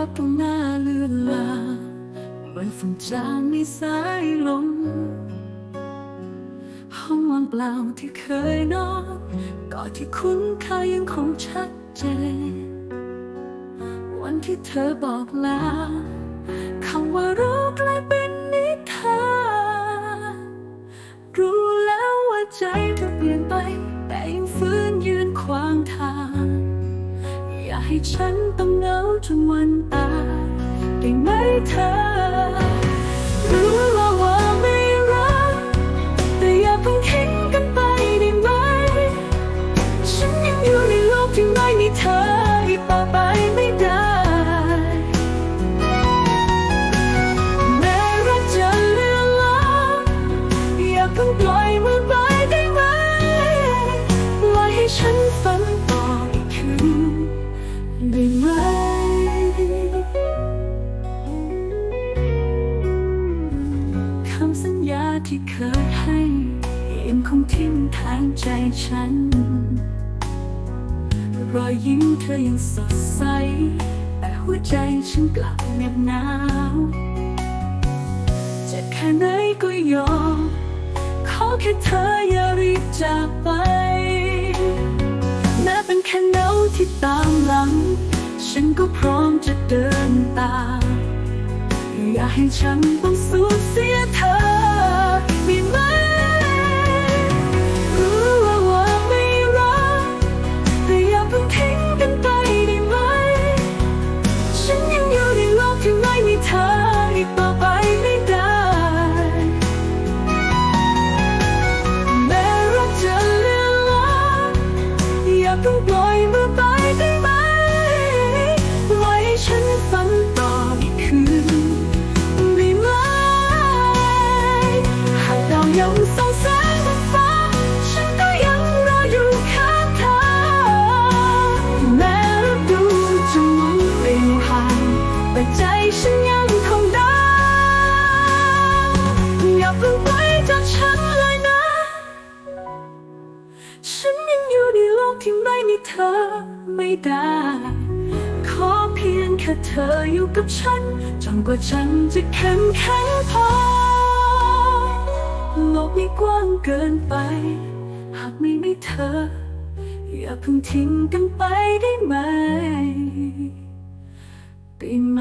าพตรงหน้าเลือนลาเหมือนฝุ่นจางในสายลมห้องว่างเปล่าที่เคยนอนกอดที่คุ้นเคยยังคงชัดเจน วันที่เธอบอกลาคำว่ารักกลายเป็นนิทานรู้แล้วว่าใจ ให้ฉันต้องเหงาจนวันตายได้ไหมเธอ รู้ว่าว่าไม่รัก แต่อย่าเพิ่งทิ้งกันไปได้ไหม ฉันยังอยู่ในโลกที่ไม่มีเธออีกต่อไปไม่ได้ แม้รักจะเลือนลางอย่าเพิ่งปล่อยมือไปได้ไหมปล่อยให้ฉันฝัน ที่เคยให้ยังคงทิ้งทางใจฉัน รอยยิ้มเธอยังสดใส แต่หัวใจฉันกลับเหน็บหนาวจ็บแค่ไหนก็ยอม ขอแค่เธออย่ารีบจากไปแม้เป็นแค่เงาที่ตามหลัง ฉันก็พร้อมจะเดินตามอย่าให้ฉันต้องสูญเสียเธอ ทิ้งไว้ในเธอไม่ได้ ขอเพียงแค่เธออยู่กับฉัน จนกว่าฉันจะแข็งแข็งพอ โลกนี้กว้างเกินไป หากไม่มีเธอ อย่าเพิ่งทิ้งกันไปได้ไหมได้ไหม